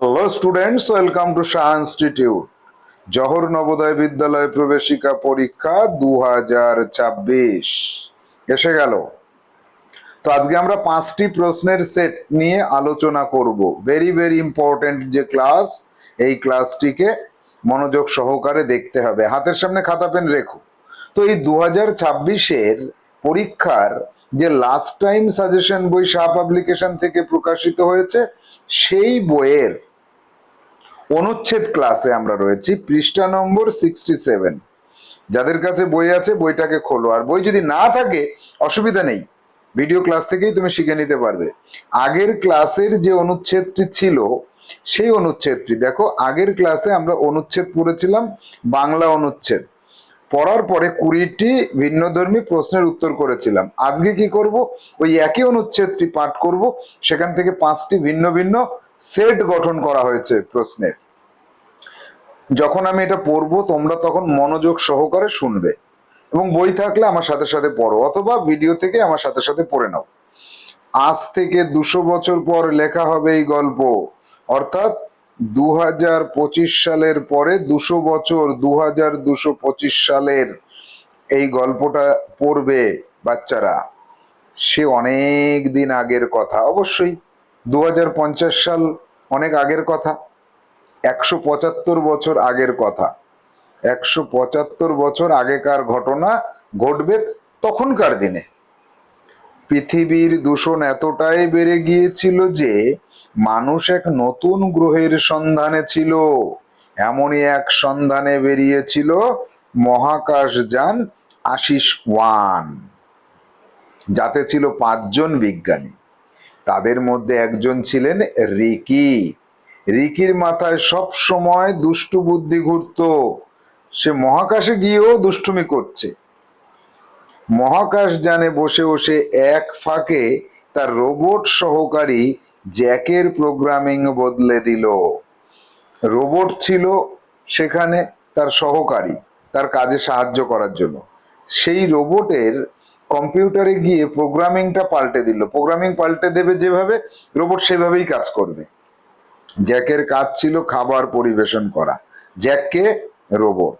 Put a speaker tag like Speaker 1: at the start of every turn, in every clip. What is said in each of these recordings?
Speaker 1: Hello students welcome to Shah institute Jawahar Navodaya Vidyalaya প্রবেশিকা পরীক্ষা দু হাজার ছাব্বিশ। এসে গেল। তো আজকে আমরা পাঁচটি প্রশ্নের সেট নিয়ে আলোচনা করব। ভেরি ভেরি ইম্পর্টেন্ট যে ক্লাস এই ক্লাসটিকে মনোযোগ সহকারে দেখতে হবে। হাতের সামনে খাতা পেন রেখো। তো এই দু হাজার ছাব্বিশের পরীক্ষার যে লাস্ট টাইম সাজেশন বই শাহ পাবলিকেশন থেকে প্রকাশিত হয়েছে, সেই বইয়ের অনুচ্ছেদ ক্লাসে আমরা রয়েছি, পৃষ্ঠা নম্বর সিক্সটি সেভেন যাদের কাছে বই আছে, বইটাকে খোলো। আর বই যদি না থাকে, অসুবিধা নেই। ভিডিও ক্লাস থেকেই তুমি শিখে নিতে পারবে। আগের ক্লাসের যে অনুচ্ছেদটি ছিল, সেই অনুচ্ছেদটি। দেখো, আগের ক্লাসে আমরা অনুচ্ছেদ পড়েছিলাম, বাংলা অনুচ্ছেদ। পড়ার পরে কুড়িটি ভিন্নধর্মী প্রশ্নের উত্তর করেছিলাম। আজকে কি করব? ওই একই অনুচ্ছেদটি পাঠ করব। সেখান থেকে পাঁচটি ভিন্ন ভিন্ন সেট গঠন করা হয়েছে প্রশ্নের। যখন আমি এটা পড়ব, তোমরা তখন মনোযোগ সহকারে শুনবে। এবং বই থাকলে আমার সাথে সাথে পড়ো, অথবা ভিডিও থেকে আমার সাথে সাথে পড়ে নাও। আজ থেকে দুশো বছর পর লেখা হবে এই গল্প। অর্থাৎ দু হাজার পঁচিশ সালের পরে দুশো বছর দু সালের এই গল্পটা পড়বে বাচ্চারা। সে অনেক দিন আগের কথা, অবশ্যই। দু হাজার পঞ্চাশ সাল অনেক আগের কথা, একশো পঁচাত্তর বছর আগের কথা। একশো পঁচাত্তর বছর আগেকার ঘটনা ঘটবে তখনকার দিনে। পৃথিবীর দূষণ এতটাই বেড়ে গিয়েছিল যে, মানুষ এক নতুন গ্রহের সন্ধানে ছিল। এমনই এক সন্ধানে বেরিয়েছিল মহাকাশযান আশিস ওয়ান, যাতে ছিল পাঁচজন বিজ্ঞানী। তাদের মধ্যে একজন ছিলেন রিকি। রিকির মাথায় সব সময় দুষ্টু বুদ্ধি ঘুরত। সে মহাকাশে গিয়েও দুষ্টুমি করছে। মহাকাশ যানে বসে বসে এক ফাঁকে তার রোবট সহকারী জ্যাকের প্রোগ্রামিং বদলে দিল। রোবট ছিল সেখানে তার সহকারী, তার কাজে সাহায্য করার জন্য। সেই রোবটের কম্পিউটারে গিয়ে প্রোগ্রামিংটা পাল্টে দিল। প্রোগ্রামিং পাল্টে দেবে যেভাবে, রোবট সেভাবেই কাজ করবে। জ্যাকের কাজ ছিল খাবার পরিবেশন করা। জ্যাককে রোবট।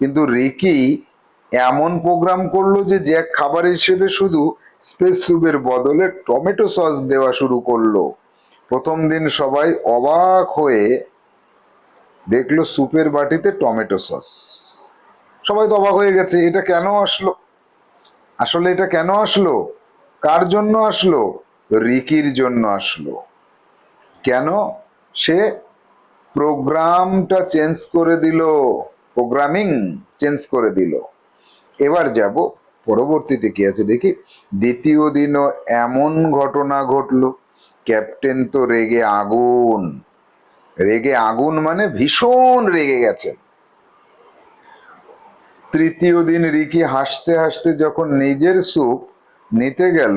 Speaker 1: কিন্তু রিকি এমন প্রোগ্রাম করল যে জ্যাক খাবার হিসেবে শুধু স্পেস স্যুপের বদলে টমেটো সস দেওয়া শুরু করল। প্রথম দিন সবাই অবাক হয়ে দেখল স্যুপের বাটিতে টমেটো সস। সবাই তো অবাক হয়ে গেছে, এটা কেন আসলো? আসলে এটা কেন আসলো? কার জন্য আসলো? রিকির জন্য আসলো। কেন? সে প্রোগ্রামটা চেঞ্জ করে দিল। প্রোগ্রামিং চেঞ্জ করে দিল। এবার যাব পরবর্তীতে কি আছে দেখি। দ্বিতীয় দিনও এমন ঘটনা ঘটলো। ক্যাপ্টেন তো রেগে আগুন। রেগে আগুন মানে ভীষণ রেগে গেছে তৃতীয় দিন রিকি হাসতে হাসতে যখন নিজের স্যুপ নিতে গেল,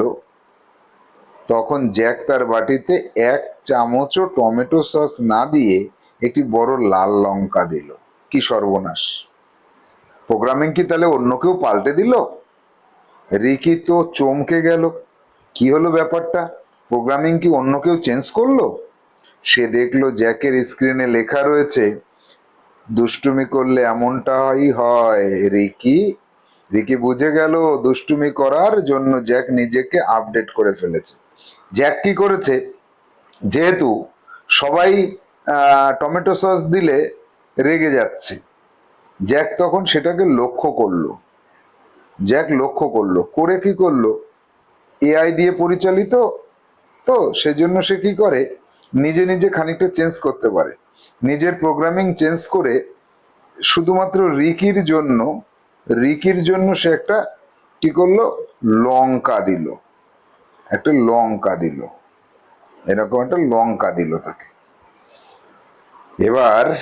Speaker 1: তখন জ্যাক তার বাটিতে এক চামচও টমেটো সস না দিয়ে একটি বড় লাল লঙ্কা দিল। কি সর্বনাশ। প্রোগ্রামিং কি তাহলে অন্য কেউ পাল্টে দিল? রিকি তো চমকে গেল। কি হলো ব্যাপারটা? প্রোগ্রামিং কি অন্য কেউ চেঞ্জ করল? সে দেখল জ্যাকের স্ক্রিনে লেখা রয়েছে দুষ্টুমি করলে এমনটাই হয়, রিকি। রিকি বুঝে গেল, দুষ্টুমি করার জন্য জ্যাক নিজেকে আপডেট করে ফেলেছে। জ্যাক কি করেছে? যেহেতু সবাই টমেটো সস দিলে রেগে যাচ্ছে, জ্যাক তখন সেটাকে লক্ষ্য করল। জ্যাক লক্ষ্য করল, করে কি করল? এআই দিয়ে পরিচালিত? তো সেজন্য সে কি করে? নিজে নিজে খানিকটা চেঞ্জ করতে পারে। নিজের প্রোগ্রামিং চেঞ্জ করে শুধুমাত্র রিকির জন্য রিকির জন্য সে একটা কি করল? লঙ্কা দিল। একটা লঙ্কা দিল। এরকম একটা লঙ্কা দিল তাকে। এবার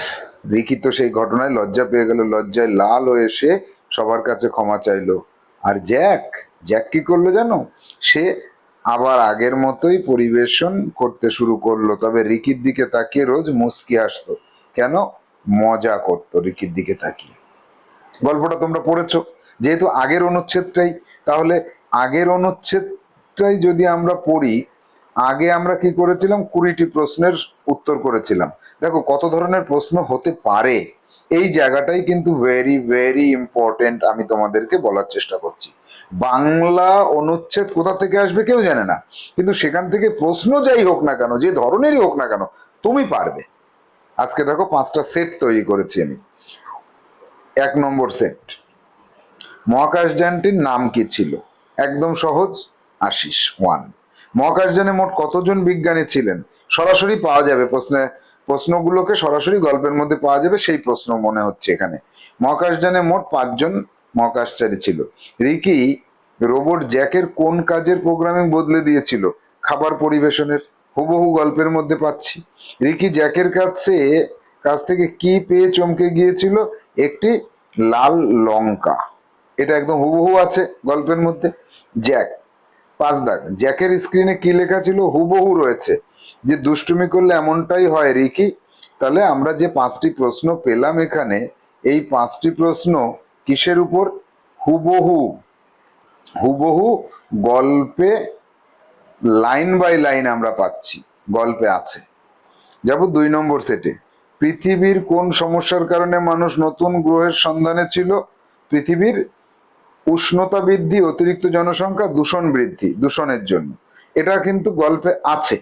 Speaker 1: রিকি তো সেই ঘটনায় লজ্জা পেয়ে গেল, লজ্জায় লাল হয়ে সে সবার কাছে ক্ষমা চাইলো। আর জ্যাক জ্যাক কি করল জানো? সে আবার আগের মতোই পরিবেশন করতে শুরু করল। তবে রিকির দিকে তাকিয়ে রোজ মুস্কি আসতো। কেন? মজা করতো রিকির দিকে তাকিয়ে। গল্পটা তোমরা পড়েছো? যেহেতু আগের অনুচ্ছেদটাই, তাহলে আগের অনুচ্ছেদটাই যদি আমরা পড়ি, আগে আমরা কি করেছিলাম? কুড়িটি প্রশ্নের উত্তর করেছিলাম। দেখো, কত ধরনের প্রশ্ন হতে পারে? এই জায়গাটাই কিন্তু ভেরি ভেরি ইম্পর্টেন্ট আমি তোমাদেরকে বলার চেষ্টা করছি। বাংলা অনুচ্ছেদ কোথা থেকে আসবে কেউ জানে না। কিন্তু সেখান থেকে প্রশ্ন যাই হোক না কেন, যে ধরনেরই হোক না কেন, তুমি পারবে। আজকে দেখো পাঁচটা সেট তৈরি করেছি আমি। এক নম্বর সেট মহাকাশযানটির নাম কি ছিল? একদম সহজ, আশিস ওয়ান মহাকাশযানে মোট কতজন বিজ্ঞানী ছিলেন? সরাসরি পাওয়া যাবে, প্রশ্নে, প্রশ্নগুলোকে সরাসরি গল্পের মধ্যে পাওয়া যাবে, সেই প্রশ্ন মনে হচ্ছে এখানে। মহাকাশযানে মোট পাঁচজন মহাকাশচারী ছিল। রিকি রোবট জ্যাকের কোন কাজের প্রোগ্রামিং বদলে দিয়েছিল? খাবার পরিবেশনের, হুবহু গল্পের মধ্যে পাচ্ছি। রিকি জ্যাকের কাছে, কাছ থেকে কি পেয়ে চমকে গিয়েছিল? একটি লাল লঙ্কা। এটা একদম হুবহু আছে গল্পের মধ্যে। জ্যাক, পাঁচ দাগ। জ্যাকের স্ক্রিনে কি লেখা ছিল? হুবহু রয়েছে। যে দুষ্টুমি করলে এমনটাই হয় রিকি, তাহলে আমরা যে পাঁচটি প্রশ্ন পেলাম এখানে, এই পাঁচটি প্রশ্ন কিসের উপর? হুবহু। হুবহু গল্পে লাইন বাই লাইন আমরা পাচ্ছি, গল্পে আছে। যাব দুই নম্বর সেটে। পৃথিবীর কোন সমস্যার কারণে মানুষ নতুন গ্রহের সন্ধানে ছিল? পৃথিবীর উষ্ণতা বৃদ্ধি, অতিরিক্ত জনসংখ্যা, দূষণ বৃদ্ধি, দূষণের জন্য। এটা কিন্তু গল্পে আছে।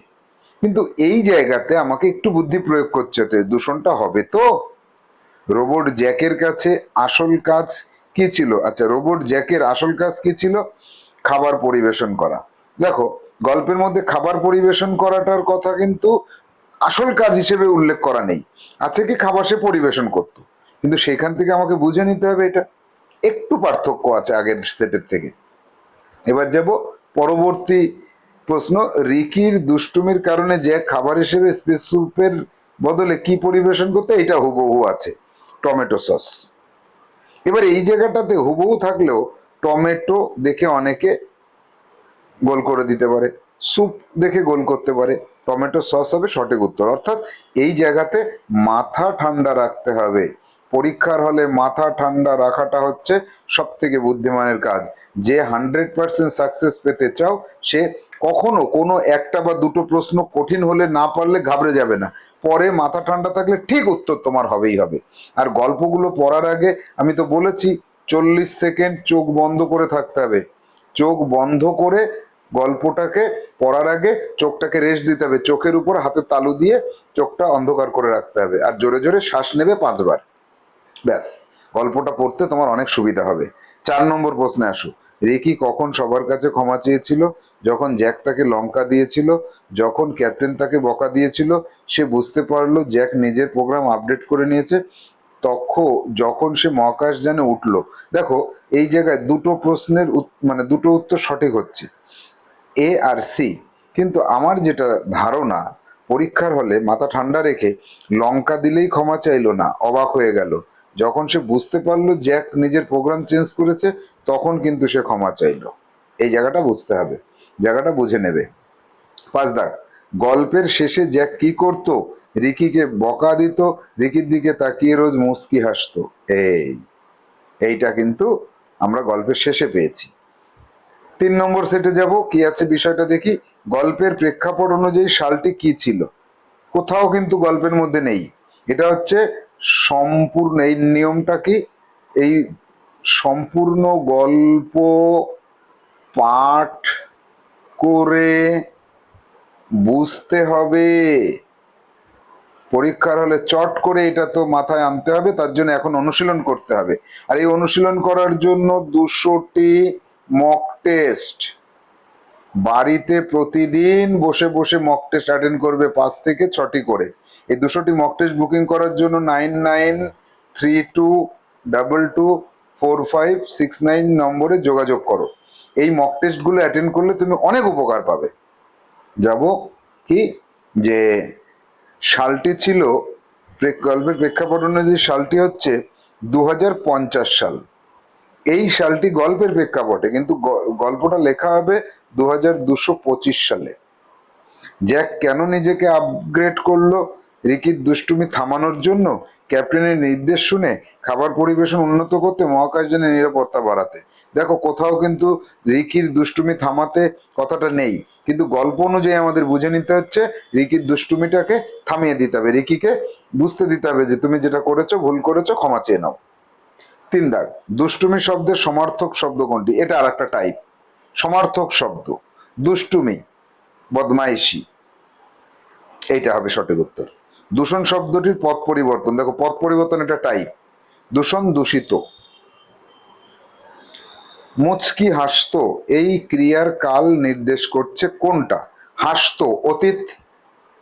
Speaker 1: কিন্তু এই জায়গাতে আমাকে একটু বুদ্ধি প্রয়োগ হতে, দূষণটা হবে তো? রোবট জ্যাকের কাছে আসল কাজ কি ছিল? আচ্ছা রোবট জ্যাকের আসল কাজ কি ছিল? খাবার পরিবেশন করা। দেখো, গল্পের মধ্যে খাবার পরিবেশন করাটার কথা কিন্তু আসল কাজ হিসেবে উল্লেখ করা নেই। আছে কি খাবার সে পরিবেশন করতো? কিন্তু সেখান থেকে আমাকে বুঝে নিতে হবে এটা। একটু পার্থক্য আছে আগের সেটের থেকে। এবার যাব পরবর্তী প্রশ্ন। রিকির দুষ্টুমির কারণে যে খাবার হিসেবে স্পেস স্যুপের বদলে কি পরিবেশন করতে এটা হুবহু আছে। Tomato sauce. এবার এই জায়গাটাতে হুবহু থাকলেও টমেটো দেখে অনেকে গোল করে দিতে পারে, স্যুপ দেখে গোল করতে পারে, টমেটো সস হবে সঠিক উত্তর। অর্থাৎ এই জায়গাতে মাথা ঠান্ডা রাখতে হবে। পরীক্ষার হলে মাথা ঠান্ডা রাখাটা হচ্ছে সব থেকে বুদ্ধিমানের কাজ। যে হান্ড্রেড পার্সেন্ট সাকসেস পেতে চাও, সে কখনো কোনো একটা বা দুটো প্রশ্ন কঠিন হলে না পারলে ঘাবড়ে যাবে না। পরে মাথা ঠান্ডা থাকলে ঠিক উত্তর তোমার হবেই হবে। আর গল্পগুলো পড়ার আগে আমি তো বলেছি, চল্লিশ সেকেন্ড চোখ বন্ধ করে থাকতে হবে। চোখ বন্ধ করে গল্পটাকে পড়ার আগে চোখটাকে রেস্ট দিতে হবে। চোখের উপর হাতে তালু দিয়ে চোখটা অন্ধকার করে রাখতে হবে। আর জোরে জোরে শ্বাস নেবে পাঁচবার। ব্যাস, গল্পটা পড়তে তোমার অনেক সুবিধা হবে। চার নম্বর প্রশ্নে আসো। রিকি কখন সবার কাছে ক্ষমা চেয়েছিল? যখন জ্যাক তাকে লঙ্কা দিয়েছিল, যখন ক্যাপ্টেন তাকে বকা দিয়েছিল, সে বুঝতে পারল জ্যাক নিজের প্রোগ্রাম আপডেট করে নিয়েছে। তখন যখন সে মহাকাশ যানে উঠল, দেখো, এই জায়গায় দুটো প্রশ্নের মানে দুটো উত্তর সঠিক হচ্ছে। এ আর সি কিন্তু আমার যেটা ধারণা, পরীক্ষার হলে মাথা ঠান্ডা রেখে লঙ্কা দিলেই ক্ষমা চাইলো না, অবাক হয়ে গেল। যখন সে বুঝতে পারল জ্যাক নিজের প্রোগ্রাম চেঞ্জ করেছে তখন কিন্তু সে ক্ষমা চাইলো। এই জায়গাটা বুঝতে হবে, জায়গাটা বুঝে নেবে। পাঁচ দাগ, গল্পের শেষে জ্যাক কি করত? রিকিকে বকা দিত, রিকির দিকে তাকিয়ে রোজ মুস্কি হাসতো। এই, এইটা কিন্তু আমরা গল্পের শেষে পেয়েছি। তিন নম্বর সেটে যাব, কি আছে বিষয়টা দেখি। গল্পের প্রেক্ষাপট অনুযায়ী সালটি কি ছিল? কোথাও কিন্তু গল্পের মধ্যে নেই। এটা হচ্ছে সম্পূর্ণ, এই নিয়মটা কি? এই সম্পূর্ণ গল্প, পাঠ করে বুঝতে হবে। পরীক্ষার হলে চট করে এটা তো মাথায় আনতে হবে, তার জন্য এখন অনুশীলন করতে হবে। আর এই অনুশীলন করার জন্য দুশোটি মক টেস্ট বাড়িতে প্রতিদিন বসে বসে মক টেস্ট অ্যাটেন্ড করবে পাঁচ থেকে ছটি করে। এই দুশোটি মক টেস্ট বুকিং করার জন্য nine nine three two double two four five six nine নম্বরে যোগাযোগ করো। এই মক টেস্টগুলো অ্যাটেন্ড করলে তুমি অনেক উপকার পাবে। যাব কি? যে সালটি ছিল গল্পের প্রেক্ষাপট অনুযায়ী সালটি হচ্ছে দু পঞ্চাশ সাল। এই সালটি গল্পের প্রেক্ষাপটে, কিন্তু গল্পটা লেখা হবে দু সালে। জ্যাক কেন নিজেকে আপগ্রেড করল? রিকির দুষ্টুমি থামানোর জন্য ক্যাপ্টেনের নির্দেশ শুনে খাবার পরিবেশন উন্নত করতে মহাকাশযানের নিরাপত্তা বাড়াতে। দেখো, কোথাও কিন্তু রিকির দুষ্টুমি থামাতে কথাটা নেই, কিন্তু গল্প অনুযায়ী আমাদের বুঝে নিতে হচ্ছে রিকির দুষ্টুমিটাকে থামিয়ে দিতে হবে। রিকিকে বুঝতে দিতে হবে যে তুমি যেটা করেছ, ভুল করেছ, ক্ষমা চেয়ে নাও। তিন দাগ, দুষ্টুমি শব্দের সমার্থক শব্দ কোনটি? এটা আর একটা টাইপ সমার্থক শব্দ। দুষ্টুমি, বদমাইশি। এইটা হবে সঠিক উত্তর। দূষণ শব্দটির পথ পরিবর্তন। দেখো, পথ পরিবর্তন এটা টাইপ দূষণ দূষিত। মুচকি হাসতো, এই ক্রিয়ার কাল নির্দেশ করছে কোনটা? হাসতো, অতীত,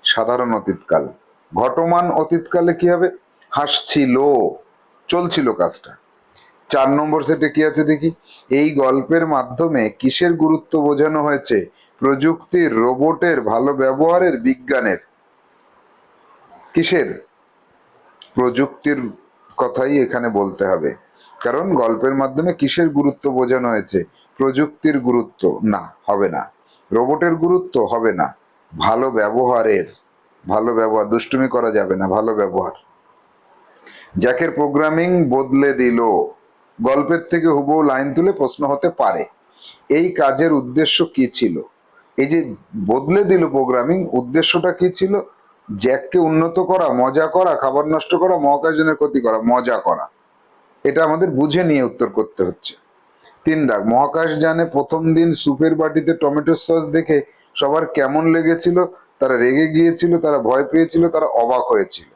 Speaker 1: সাধারণ অতীতকাল। ঘটমান অতীতকালে কি হবে? হাসছিল, চলছিল কাজটা। চার নম্বর সেটে কি আছে দেখি? এই গল্পের মাধ্যমে কিসের গুরুত্ব বোঝানো হয়েছে? প্রযুক্তির, রোবটের, ভালো ব্যবহারের, বিজ্ঞানের। কিসের? প্রযুক্তির কথাই এখানে বলতে হবে। কারণ গল্পের মাধ্যমে কিসের গুরুত্ব বোঝানো হয়েছে? প্রযুক্তির গুরুত্ব। না, হবে না। রোবটের গুরুত্ব হবে না। ভালো ব্যবহারের। ভালো ব্যবহার। দুষ্টুমি করা যাবে না। ভালো ব্যবহার। জ্যাকের প্রোগ্রামিং বদলে দিল, গল্পের থেকে হুবহু লাইন তুলে প্রশ্ন হতে পারে। এই কাজের উদ্দেশ্য কি ছিল? এই যে বদলে দিল প্রোগ্রামিং, উদ্দেশ্যটা কি ছিল? জ্যাককে উন্নত করা, মজা করা, খাবার নষ্ট করা মহাকাশজনের ক্ষতি করা, মজা করা। এটা আমাদের বুঝে নিয়ে উত্তর করতে হচ্ছে। তিন দাগ, মহাকাশযানে প্রথম দিন সুপের বাটিতে টমেটো সস দেখে সবার কেমন লেগেছিল, তারা রেগে গিয়েছিল, তারা ভয় পেয়েছিল, তারা অবাক হয়েছিল।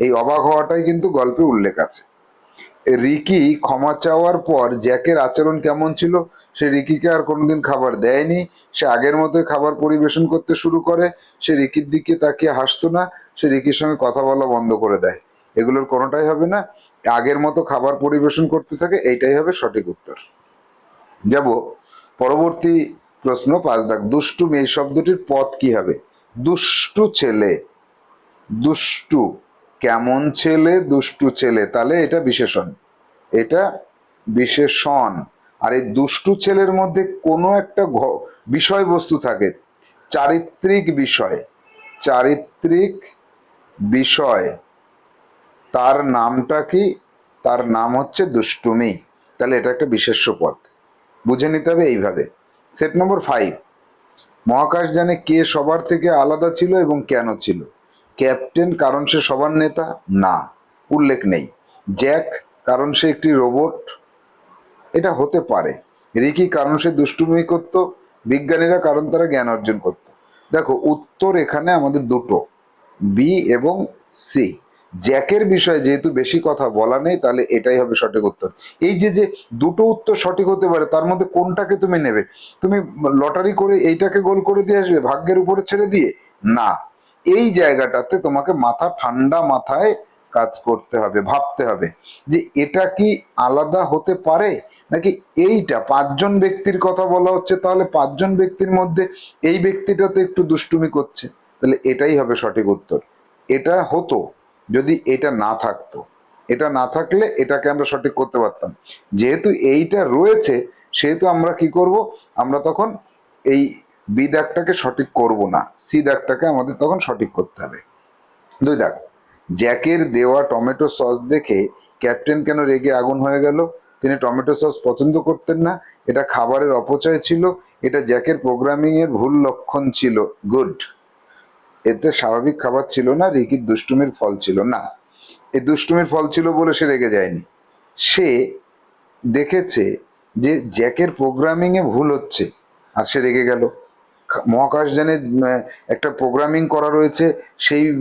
Speaker 1: এই অবাক হওয়াটাই কিন্তু গল্পে উল্লেখ আছে। রিকি ক্ষমা চাওয়ার পর জ্যাকের আচরণ কেমন ছিল, সে রিকিকে আর কোনোদিন খাবার দেয়নি। সে আগের মতোই খাবার পরিবেশন করতে শুরু করে, সে রিকির দিকে তাকিয়ে হাসতো না, সে রিকির সঙ্গে কথা বলা বন্ধ করে দেয়। এগুলোর কোনোটাই হবে না, আগের মতো খাবার পরিবেশন করতে থাকে, এইটাই হবে সঠিক উত্তর। যাব, পরবর্তী প্রশ্ন পাঁচ দাগ। দুষ্টু এই শব্দটির পথ কি হবে? দুষ্টু ছেলে, দুষ্টু কেমন ছেলে, দুষ্টু ছেলে? তাহলে এটা বিশেষণ। এটা বিশেষণ। আর এই দুষ্টু ছেলের মধ্যে কোনো একটা বিষয়বস্তু থাকে। চারিত্রিক বিষয়। চারিত্রিক বিষয়। তার নামটা কি? তার নাম হচ্ছে দুষ্টুমি। তাহলে এটা একটা বিশেষ্য পদ। বুঝে নিতে হবে এইভাবে। সেট নম্বর ফাইভ মহাকাশ জানে কে সবার থেকে আলাদা ছিল এবং কেন ছিল? ক্যাপ্টেন কারণ সে সবার নেতা? না, উল্লেখ নেই। জ্যাক কারণ সে একটি রোবট? এটা হতে পারে। রিকি কারণ সে দুষ্টুমি করত? বিজ্ঞানীরা কারণ তারা জ্ঞান অর্জন করত। দেখো, উত্তর এখানে আমাদের দুটো বি এবং সি জ্যাকের বিষয়ে যেহেতু বেশি কথা বলা নেই, তাহলে এটাই হবে সঠিক উত্তর। এই যে যে দুটো উত্তর সঠিক হতে পারে, তার মধ্যে কোনটাকে তুমি নেবে? তুমি লটারি করে এইটাকে গোল করে দিয়ে আসবে, ভাগ্যের উপরে ছেড়ে দিয়ে? না। এই জায়গাটাতে তোমাকে মাথা ঠান্ডা মাথায় কাজ করতে হবে, ভাবতে হবে যে এটা কি আলাদা হতে পারে নাকি এইটা? পাঁচজন ব্যক্তির কথা বলা হচ্ছে, তাহলে পাঁচজন ব্যক্তির মধ্যে এই ব্যক্তিটা তো একটু দুষ্টুমি করছে। তাহলে এটাই হবে সঠিক উত্তর। এটা হতো যদি এটা না থাকতো। এটা না থাকলে এটাকে আমরা সঠিক করতে পারতাম। যেহেতু এইটা রয়েছে, সেহেতু আমরা কি করব? আমরা তখন এই বি দাগটাকে সঠিক করব না, সি দাগটাকে আমাদের তখন সঠিক করতে হবে। দুই দাগ, জ্যাকের দেওয়া টমেটো সস দেখে ক্যাপ্টেন কেন রেগে আগুন হয়ে গেল? তিনি টমেটো সস পছন্দ করতেন না, এটা খাবারের অপচয় ছিল, এটা জ্যাকের প্রোগ্রামিং এর ভুল লক্ষণ ছিল, গুড। এতে স্বাভাবিক খাবার ছিল না, রিকির দুষ্টুমির ফল ছিল না। এই দুষ্টুমির ফল ছিল বলে সে রেগে যায়নি। সে দেখেছে যে জ্যাকের প্রোগ্রামিং এ ভুল হচ্ছে, আর সে রেগে গেল। মহাকাশযানে আহ, একটা প্রোগ্রামিং করা রয়েছে। সেই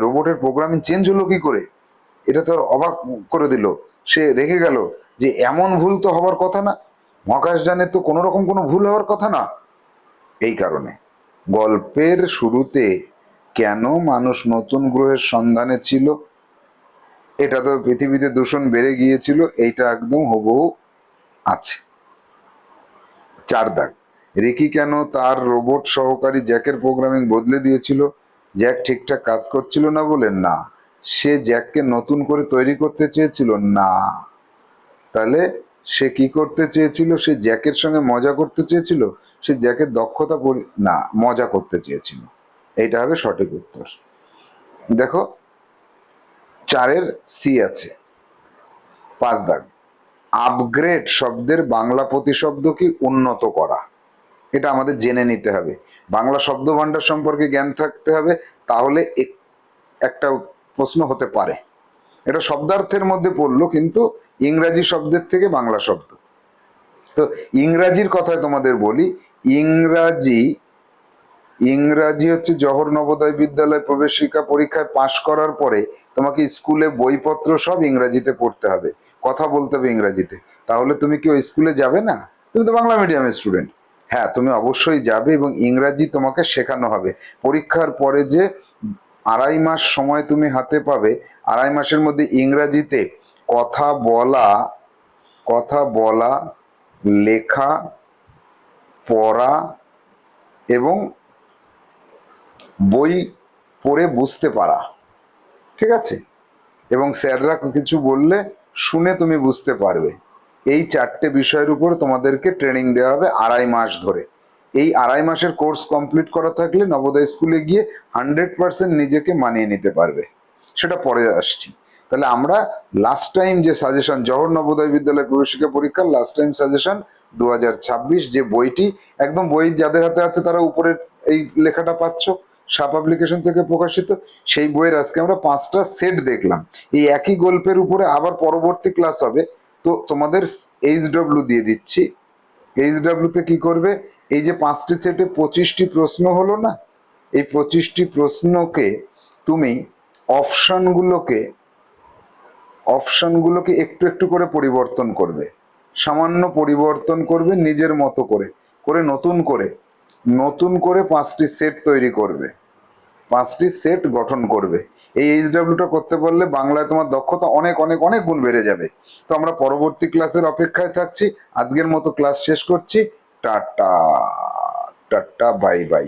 Speaker 1: রোবটের প্রোগ্রামিং চেঞ্জ হলো কি করে? এটা তো অবাক করে দিল। সে রেখে গেল যে এমন ভুল তো হওয়ার কথা না। মহাকাশযানে তো কোনো রকম কোনো ভুল হওয়ার কথা না। এই কারণে। গল্পের শুরুতে কেন মানুষ নতুন গ্রহের সন্ধানে ছিল? এটা তো পৃথিবীতে দূষণ বেড়ে গিয়েছিল। এইটা একদম হুবহু আছে। চার দাগ। রিকি কেন তার রোবট সহকারী জ্যাকের প্রোগ্রামিং বদলে দিয়েছিল? জ্যাক ঠিকঠাক কাজ করছিল না বলে না। সে জ্যাককে নতুন করে তৈরি করতে চেয়েছিল? না। তাহলে সে কি করতে চেয়েছিল? সে জ্যাকের সঙ্গে মজা করতে চেয়েছিল? সে জ্যাকের দক্ষতা না, মজা করতে চেয়েছিল। এইটা হবে সঠিক উত্তর। দেখো, চারের সি আছে। পাঁচ দাগ। আপগ্রেড শব্দের বাংলা প্রতিশব্দ কি উন্নত করা। এটা আমাদের জেনে নিতে হবে। বাংলা শব্দ ভান্ডার সম্পর্কে জ্ঞান থাকতে হবে, তাহলে এক- একটা প্রশ্ন হতে পারে। এটা শব্দার্থের মধ্যে পড়ল, কিন্তু ইংরাজি শব্দের থেকে বাংলা শব্দ। তো ইংরাজির কথায় তোমাদের বলি, ইংরাজি ইংরাজি হচ্ছে জহর নবোদয় বিদ্যালয় প্রবেশিকা পরীক্ষায় পাশ করার পরে তোমাকে স্কুলে বইপত্র সব ইংরাজিতে পড়তে হবে। কথা বলতে হবে ইংরাজিতে। তাহলে তুমি কি ওই স্কুলে যাবে না? তুমি তো বাংলা মিডিয়ামের স্টুডেন্ট হ্যাঁ তুমি অবশ্যই যাবে এবং ইংরাজি তোমাকে শেখানো হবে। পরীক্ষার পরে যে আড়াই মাস সময় তুমি হাতে পাবে, আড়াই মাসের মধ্যে ইংরাজিতে কথা বলা কথা বলা, লেখা, পড়া এবং বই পড়ে বুঝতে পারা। ঠিক আছে? এবং স্যাররা কিছু বললে শুনে তুমি বুঝতে পারবে। এই চারটে বিষয়ের উপর তোমাদেরকে ট্রেনিং দেওয়া হবে আড়াই মাস ধরে। এই আড়াই মাসের কোর্স কমপ্লিট করা থাকলে নবোদয় স্কুলে গিয়ে হান্ড্রেড পার্সেন্ট নিজেকে মানিয়ে নিতে পারবে। সেটা পরে আসছি। তাহলে আমরা লাস্ট টাইম যে সাজেশন জহর নবোদয় বিদ্যালয় প্রবেশিকা পরীক্ষার লাস্ট টাইম সাজেশন দু হাজার ছাব্বিশ যে বইটি, একদম বই যাদের হাতে আছে তারা উপরের এই লেখাটা পাচ্ছ, সাপ অ্যাপ্লিকেশন থেকে প্রকাশিত। সেই বইয়ের আজকে আমরা পাঁচটা সেট দেখলাম। এই একই গল্পের উপরে আবার পরবর্তী ক্লাস হবে। তো তোমাদের এইচ ডব্লিউ দিয়ে দিচ্ছি। এইচ তে কি করবে? এই যে পাঁচটি সেটে পঁচিশটি প্রশ্ন হলো না? এই পঁচিশটি প্রশ্নকে তুমি অপশানগুলোকে অপশানগুলোকে একটু একটু করে পরিবর্তন করবে। সামান্য পরিবর্তন করবে নিজের মতো করে করে নতুন করে নতুন করে পাঁচটি সেট তৈরি করবে। পাঁচটি সেট গঠন করবে। এই এইচ এইচডাব্লিউটা করতে পারলে বাংলায় তোমার দক্ষতা অনেক অনেক অনেক গুণ বেড়ে যাবে। তো আমরা পরবর্তী ক্লাসের অপেক্ষায় থাকছি। আজকের মতো ক্লাস শেষ করছি। Tata tata bye bye